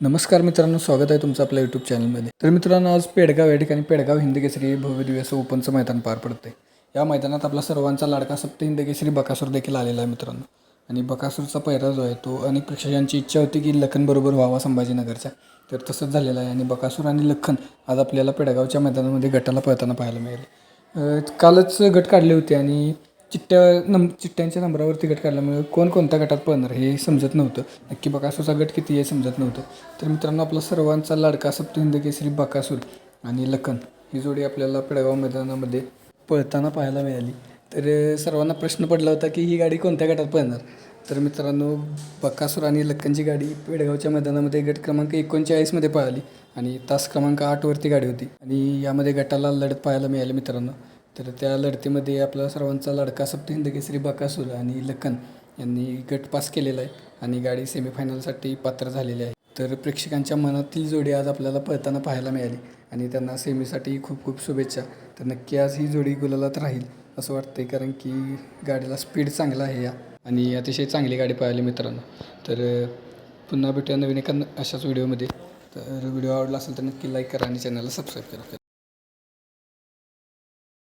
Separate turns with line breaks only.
नमस्कार मित्रांनो स्वागत आहे तुमचं आपल्या यूट्यूब चॅनलमध्ये तर मित्रांनो आज पेडगाव या ठिकाणी पेडगाव हिंदकेसरी भव्य असं ओपनचं मैदान पार पडते या मैदानात आपला सर्वांचा लाडका सप्त हिंदकेसरी बकासूर देखील आलेला आहे मित्रांनो. आणि बकासूरचा पैरा जो आहे तो अनेक प्रेक्षकांची इच्छा होती की लखनबरोबर व्हावा संभाजीनगरच्या तर तसंच झालेलं आहे आणि बकासूर आणि लखन आज आपल्याला पेडगावच्या मैदानामध्ये गटाला पळताना पाहायला मिळेल. कालच गट काढले होते आणि चिट्ट्या नंब चिट्ट्यांच्या नंबरावरती गट काढल्यामुळे कोण कोणत्या गटात पळणार हे समजत नव्हतं. नक्की बकासूरचा गट किती आहे समजत नव्हतं. तर मित्रांनो आपला सर्वांचा लाडका सप्तहिंद केसरी बकासूर आणि लखन ही जोडी आपल्याला पेडगाव मैदानामध्ये पळताना पाहायला मिळाली. तर सर्वांना प्रश्न पडला होता की ही गाडी कोणत्या गटात पळणार? तर मित्रांनो बकासूर आणि लक्कनची गाडी पेडगावच्या मैदानामध्ये गट क्रमांक एकोणचाळीसमध्ये पळाली आणि तास क्रमांक आठवरती गाडी होती. आणि यामध्ये गटाला लढत पाहायला मिळाली मित्रांनो. तर त्या लढतीमध्ये आपला सर्वांचा लडका सप्तहिंद केसरी बकासूर आणि लखन यांनी गट पास केलेला आहे आणि गाडी सेमीफायनलसाठी पात्र झालेली आहे. तर प्रेक्षकांच्या मनातील जोडी आज आपल्याला पळताना पाहायला मिळाली आणि त्यांना सेमीसाठी खूप खूप शुभेच्छा. तर नक्की आज ही जोडी गुलालात राहील असं वाटतंय कारण की गाडीला स्पीड चांगला आहे या आणि अतिशय चांगली गाडी पाहिली मित्रांनो. तर पुन्हा भेटूया नवीन एका अशाच व्हिडिओमध्ये तर व्हिडिओ आवडला असेल तर नक्की लाईक करा आणि चॅनलला सबस्क्राईब करा.